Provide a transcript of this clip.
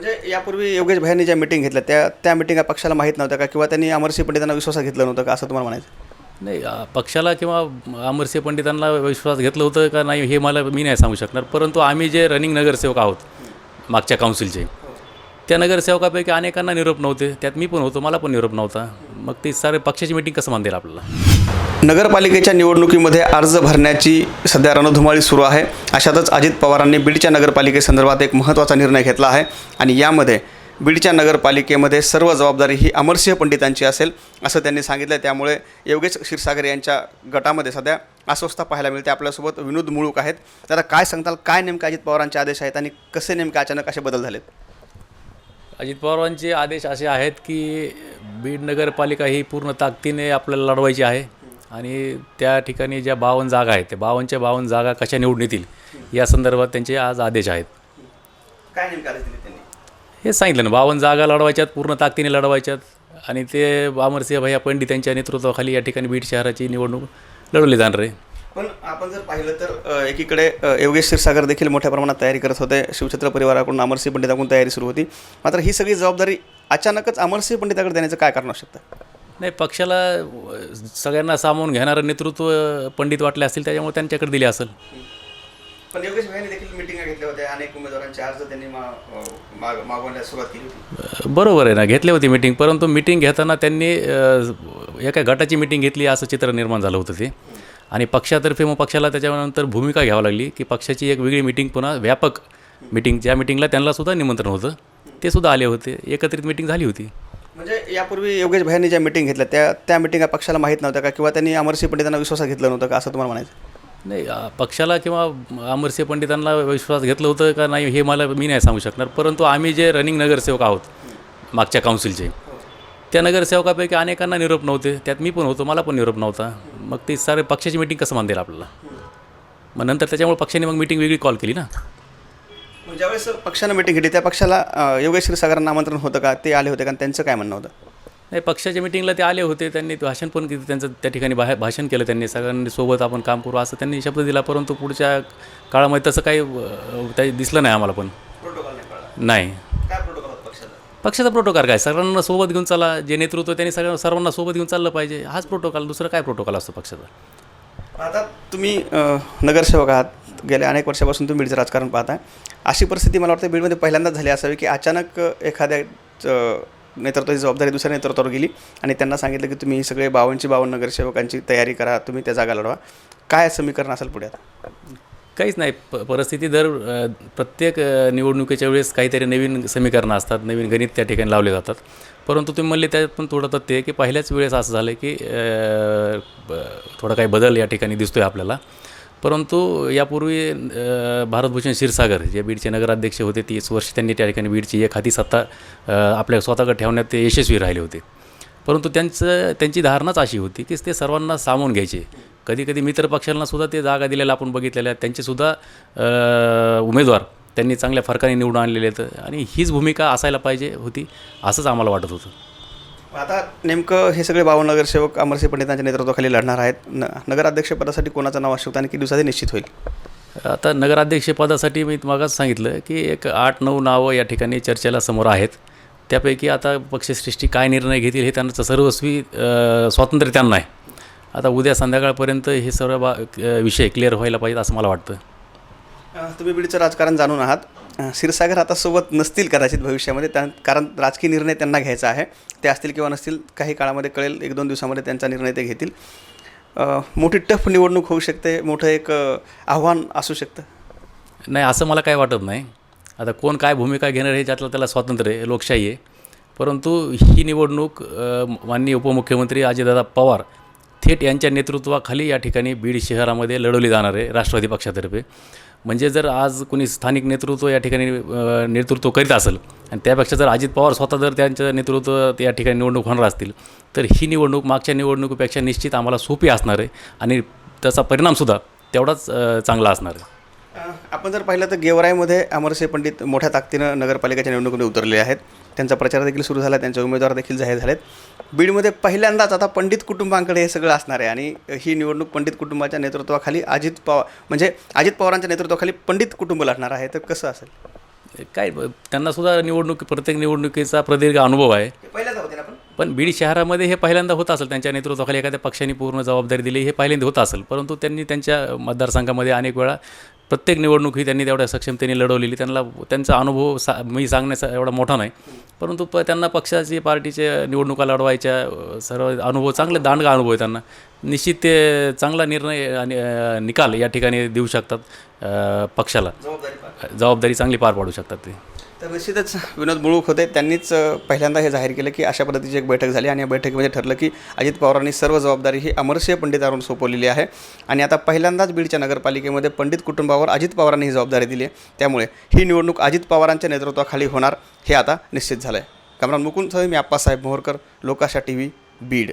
म्हणजे यापूर्वी योगेश भाईंनी ज्या मिटिंग घेतल्या त्या त्या मिटिंगा पक्षाला माहीत नव्हत्या का? किंवा त्यांनी अमरसिंह पंडितांना विश्वासात घेतलं नव्हतं का? असं तुम्हाला म्हणायचं नाही पक्षाला किंवा अमरसिंह पंडितांना विश्वास घेतलं होतं का नाही हे मला मी नाही सांगू शकणार. परंतु आम्ही जे रनिंग नगरसेवक आहोत मागच्या काउन्सिलचे त्या नगरसेवकापैकी अनेकांना निरोप नव्हते. त्यात मी पण होतो मला पण निरोप नव्हता. मग ते सारे पक्षाची मिटिंग कसं मानतील आपल्याला? नगरपालिकेच्या निवडणुकीमध्ये अर्ज भरण्याची सध्या रणधुमाळी सुरू आहे. अशातच अजित पवारांनी बीडच्या नगरपालिकेसंदर्भात एक महत्त्वाचा निर्णय घेतला आहे आणि यामध्ये बीडच्या नगरपालिकेमध्ये सर्व जबाबदारी ही अमरसिंह पंडितांची असेल असं त्यांनी सांगितलं त्यामुळे योगेश क्षीरसागर यांच्या गटामध्ये सध्या अस्वस्थता पाहायला मिळते. आपल्यासोबत विनोद मुळूक आहेत. तर आता काय सांगताल? काय नेमके अजित पवारांचे आदेश आहेत आणि कसे नेमके अचानक असे बदल झालेत? अजित पवारांचे आदेश असे आहेत की बीड नगरपालिका ही पूर्ण ताकदीने आपल्याला लढवायची आहे. आणि त्या ठिकाणी ज्या बावन्न जागा आहेत त्या बावनच्या बावन्न जागा कशा निवडून येतील या संदर्भात त्यांचे आज आदेश आहेत. काय नेमके आदेश दिले त्यांनी? हे सांगितलं ना बावन्न जागा लढवायच्यात पूर्ण ताकदीने लढवायच्यात. आणि ते अमरसिंह भैया पंडित यांच्या नेतृत्वाखाली या ठिकाणी बीड शहराची निवडणूक लढवली जाणार आहे. पण आपण जर पाहिलं तर एकीकडे योगेश क्षीरसागर देखील मोठ्या प्रमाणात तयारी करत होते. शिवछत्र परिवाराकडून अमरसिंह पंडिताकडून तयारी सुरू होती. मात्र ही सगळी जबाबदारी अचानकच अमरसिंह पंडिताकडे देण्याचं काय कारण असू शकतं? नाही पक्षाला सगळ्यांना सामावून घेणारं नेतृत्व पंडित वाटले असतील त्याच्यामुळे त्यांच्याकडे दिले असेल. पण योगेश भाईने देखील मिटिंगा घेतल्या होत्या अनेक उमेदवारांचे अर्ज त्यांनी मागवण्यास सुरुवात केली होती. बरोबर आहे ना घेतली होती मिटिंग परंतु मिटिंग घेताना त्यांनी एका गटाची मिटिंग घेतली असं चित्र निर्माण झालं होतं ते. आणि पक्षातर्फे मग पक्षाला त्याच्यानंतर भूमिका घ्यावी लागली की पक्षाची एक वेगळी मिटिंग पुन्हा व्यापक मिटिंग ज्या मिटिंगला त्यांना सुद्धा निमंत्रण होतं ते सुद्धा आले होते एकत्रित मिटिंग झाली होती. म्हणजे यापूर्वी योगेश भाईंनी ज्या मिटिंग घेतल्या त्या त्या मिटिंगा पक्षाला माहीत नव्हत्या का? किंवा त्यांनी अमरसिंह पंडितांना विश्वासात घेतलं नव्हतं का? असं तुम्हाला म्हणायचं नाही पक्षाला किंवा अमरसिंह पंडितांना विश्वास घेतलं होतं का नाही हे मला मी नाही सांगू शकणार. परंतु आम्ही जे रनिंग नगरसेवक आहोत मागच्या काउन्सिलचे त्या नगरसेवकापैकी अनेकांना निरोप नव्हते. त्यात मी पण होतो मला पण निरोप नव्हता. मग ती सारे पक्षाची मिटिंग कसं मानतील आपल्याला? मग नंतर त्याच्यामुळे पक्षाने मग मिटिंग वेगळी कॉल केली ना? मग ज्यावेळेस पक्षानं मिटिंग घेतली त्या पक्षाला योगेश क्षीरसागरांना आमंत्रण होतं का? ते आले होते का? आणि त्यांचं काय म्हणणं होतं? नाही पक्षाच्या मिटिंगला ते आले होते. त्यांनी भाषण पण केलं त्यांचं त्या ठिकाणी बाहेर भाषण केलं त्यांनी. सगळ्यांनी सोबत आपण काम करू असं त्यांनी शब्द दिला. परंतु पुढच्या काळामध्ये तसं काही काही दिसलं नाही आम्हाला पण. प्रोटोकॉल नाही कळला. नाही. काय प्रोटोकॉल होतं पक्षाचा? पक्षाचा प्रोटोकॉल काय? सगळ्यांना सोबत घेऊन चाला. जे नेतृत्व त्यांनी सगळ्या सर्वांना सोबत घेऊन चाललं पाहिजे. हाच प्रोटोकॉल. दुसरं काय प्रोटोकॉल असतो पक्षाचा? आता तुम्ही नगरसेवक आहात. गेल्या अनेक वर्षापासून तुम्ही बीडचं राजकारण पाहताय. अशी परिस्थिती मला वाटतं बीडमध्ये पहिल्यांदाच झाली असावी की अचानक एखाद्या नेतृत्वाची जबाबदारी दुसऱ्या नेतृत्वावर गेली आणि त्यांना सांगितलं की तुम्ही सगळे बावनची बावन्न नगरसेवकांची तयारी करा तुम्ही त्या जागा लढवा. काय समीकरण असेल पुढे आता? काहीच नाही. प परिस्थिती दर प्रत्येक निवडणुकीच्या वेळेस काहीतरी नवीन समीकरणं असतात नवीन गणित त्या ठिकाणी लावले जातात. परंतु तुम्ही म्हणले त्यात पण थोडं तथ्य की पहिल्याच वेळेस असं झालं की ब- थोडा काही बदल या ठिकाणी दिसतो आहे आपल्याला. परंतु यापूर्वी भारतभूषण क्षीरसागर जे बीडचे नगराध्यक्ष होते तीस वर्ष त्यांनी त्या ठिकाणी बीडची एक हाती सत्ता आपल्या स्वतःकडे ठेवण्यात ते यशस्वी राहिले होते. परंतु त्यांचं त्यांची धारणाच अशी होती की ते सर्वांना सामावून घ्यायचे. कधी कधी मित्रपक्षांनासुद्धा ते जागा दिलेल्या आपण बघितलेल्या आहेत त्यांचेसुद्धा उमेदवार त्यांनी चांगल्या फरकाने निवडून आणलेले आहेत. आणि हीच भूमिका असायला पाहिजे होती असंच आम्हाला वाटत होतं. आता नेमकं हे सगळे बावन्न नगरसेवक अमरसिंह पंडितांच्या नेतृत्वाखाली लढणार आहेत. न नगराध्यक्षपदासाठी कोणाचं नाव असू शकतं आणि किती दिवसात निश्चित होईल? आता नगराध्यक्षपदासाठी मी मागाच सांगितलं की एक आठ नऊ नावं या ठिकाणी चर्चेला समोर आहेत. त्यापैकी आता पक्षश्रेष्ठी काय निर्णय घेतील हे त्यांचं सर्वस्वी स्वातंत्र्य त्यांना आहे. आता उद्या संध्याकाळपर्यंत हे सर्व बा विषय क्लिअर व्हायला पाहिजेत असं मला वाटतं. तुम्ही बीडचं राजकारण जाणून आहात. क्षीरसागर आता सोबत नसतील कदाचित भविष्यामध्ये त्या कारण राजकीय निर्णय त्यांना घ्यायचा आहे. ते असतील किंवा नसतील काही काळामध्ये कळेल एक दोन दिवसामध्ये त्यांचा निर्णय ते घेतील. मोठी टफ निवडणूक होऊ शकते मोठं एक आव्हान असू शकतं. नाही असं मला काय वाटत नाही. आता कोण काय भूमिका घेणार हे ज्यातलं त्याला स्वातंत्र्य आहे लोकशाही आहे. परंतु ही निवडणूक माननीय उपमुख्यमंत्री अजितदादा पवार थेट यांच्या नेतृत्वाखाली या ठिकाणी बीड शहरामध्ये लढवली जाणार आहे राष्ट्रवादी पक्षातर्फे. म्हणजे जर आज कोणी स्थानिक नेतृत्व या ठिकाणी नेतृत्व करीत असेल आणि त्यापेक्षा जर अजित पवार स्वतः जर त्यांचं नेतृत्व या ठिकाणी निवडणूक होणार असतील तर ही निवडणूक मागच्या निवडणुकीपेक्षा निश्चित आम्हाला सोपी असणार आहे आणि त्याचा परिणामसुद्धा तेवढाच चांगला असणार आहे. आपण जर पाहिलं तर गेवराईमध्ये अमरसिंह पंडित मोठ्या ताकदीनं नगरपालिकेच्या निवडणुकीमध्ये उतरले आहेत. त्यांचा प्रचार देखील सुरू झाला त्यांचे उमेदवार देखील जाहीर झालेत. बीडमध्ये पहिल्यांदाच आता पंडित कुटुंबांकडे हे सगळं असणार आहे आणि ही निवडणूक पंडित कुटुंबाच्या नेतृत्वाखाली अजित पवार म्हणजे अजित पवारांच्या नेतृत्वाखाली पंडित कुटुंब लढणार आहे. तर कसं असेल? काय ब- त्यांना सुद्धा निवडणूक प्रत्येक निवडणुकीचा प्रदीर्घ अनुभव आहे. पहिल्यांदा होते ना आपण पण बीड शहरामध्ये हे पहिल्यांदा होत असेल त्यांच्या नेतृत्वाखाली एखाद्या पक्षाने पूर्ण जबाबदारी दिली हे पहिल्यांदा होत असेल. परंतु त्यांनी त्यांच्या मतदारसंघामध्ये अनेक वेळा प्रत्येक निवडणूक ही त्यांनी तेवढ्या सक्षमतेने लढवलेली. त्यांना त्यांचा अनुभव सा मी सांगण्याचा एवढा मोठा नाही. परंतु प त्यांना पक्षाची पार्टीचे निवडणुका लढवायच्या सर्व अनुभव चांगले दांडगा अनुभव आहे त्यांना. निश्चित ते चांगला निर्णय आणि निकाल या ठिकाणी देऊ शकतात पक्षाला. जबाबदारी चांगली पार पाडू शकतात ते. तर निश्चितच विनोद मुळूक होते. त्यांनीच पहिल्यांदा हे जाहीर केलं की अशा पद्धतीची एक बैठक झाली आणि या बैठकीमध्ये ठरलं की अजित पवारांनी सर्व जबाबदारी ही अमरसिंह पंडितांवर सोपवलेली आहे. आणि आता पहिल्यांदाच बीडच्या नगरपालिकेमध्ये पंडित कुटुंबावर अजित पवारांनी ही जबाबदारी दिली आहे. त्यामुळे ही निवडणूक अजित पवारांच्या नेतृत्वाखाली होणार हे आता निश्चित झालं आहे कमरान मुकुंदसह मी आप्पासाहेब मोहरकर लोकाशा टी व्ही बीड.